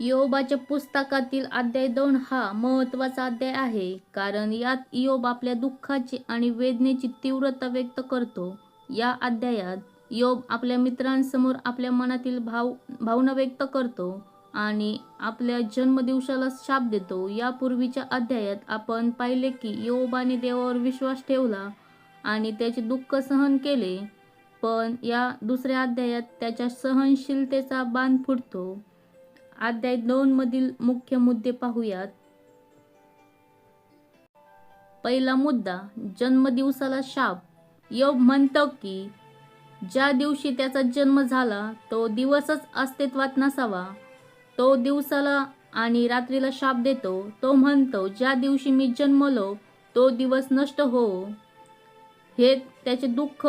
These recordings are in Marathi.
योबाच्या पुस्तकातील अध्याय दोन हा महत्त्वाचा अध्याय आहे कारण यात योब आपल्या दुःखाची आणि वेदनेची तीव्रता व्यक्त करतो. या अध्यायात योब आपल्या मित्रांसमोर आपल्या मनातील भाव भावना व्यक्त करतो आणि आपल्या जन्मदिवसाला शाप देतो. यापूर्वीच्या अध्यायात आपण पाहिले की योबाने देवावर विश्वास ठेवला आणि त्याचे दुःख सहन केले पण या दुसऱ्या अध्यायात त्याच्या सहनशीलतेचा बांध फुटतो. अध्याय दोन मधील मुख्य मुद्दे पाहूयात. पहिला मुद्दा जन्मदिवसाला शाप. योग म्हणतो की ज्या दिवशी त्याचा जन्म झाला तो दिवसच अस्तित्वात नसावा. तो दिवसाला आणि रात्रीला शाप देतो. तो म्हणतो ज्या दिवशी मी जन्मलो तो दिवस नष्ट हो. हे त्याचे दुःख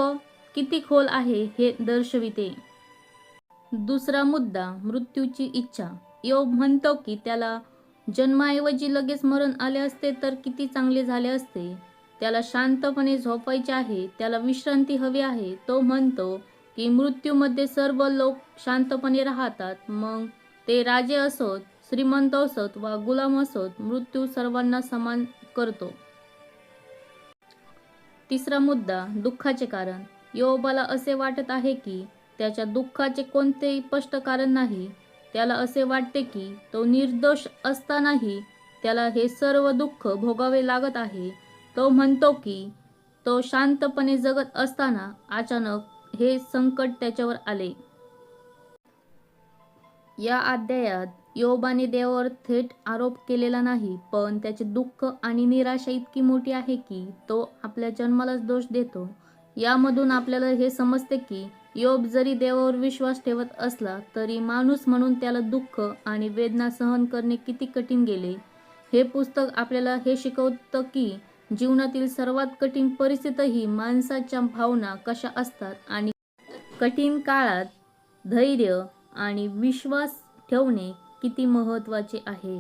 किती खोल आहे हे दर्शविते. दुसरा मुद्दा मृत्यूची इच्छा. योग म्हणतो की त्याला जन्माऐवजी लगेच मरण आले असते तर किती चांगले झाले असते? त्याला शांतपणे झोपायचे आहे त्याला विश्रांती हवी आहे. तो म्हणतो की मृत्यूमध्ये सर्व लोक शांतपणे राहतात. मग ते राजे असोत श्रीमंत असोत वा गुलाम असोत मृत्यू सर्वांना समान करतो. तिसरा मुद्दा दुःखाचे कारण. योबाला असे वाटत आहे की त्याच्या दुःखाचे कोणतेही स्पष्ट कारण नाही. त्याला असे वाटते की तो निर्दोष असतानाही त्याला हे सर्व दुःख भोगावे लागत आहे. तो म्हणतो की तो शांतपणे जगत असताना अचानक हे संकट त्याच्यावर आले. या अध्यायात योबाने देवावर थेट आरोप केलेला नाही पण त्याचे दुःख आणि निराशा इतकी मोठी आहे की तो आपल्या जन्मालाच दोष देतो. यामधून आपल्याला हे समजते की योब जरी देवावर विश्वास ठेवत असला तरी माणूस म्हणून त्याला दुःख आणि वेदना सहन करणे किती कठीण गेले. हे पुस्तक आपल्याला हे शिकवतं की जीवनातील सर्वात कठीण परिस्थितीही माणसाच्या भावना कशा असतात आणि कठीण काळात धैर्य आणि विश्वास ठेवणे किती महत्त्वाचे आहे.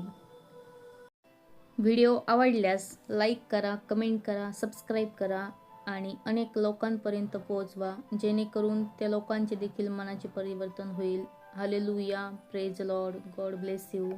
व्हिडिओ आवडल्यास लाईक करा कमेंट करा सबस्क्राईब करा. आणि अनेक लोकांपर्यंत पोहोचवा जेणेकरून त्या लोकांचे देखील मनाचे परिवर्तन होईल. Hallelujah praise Lord God bless you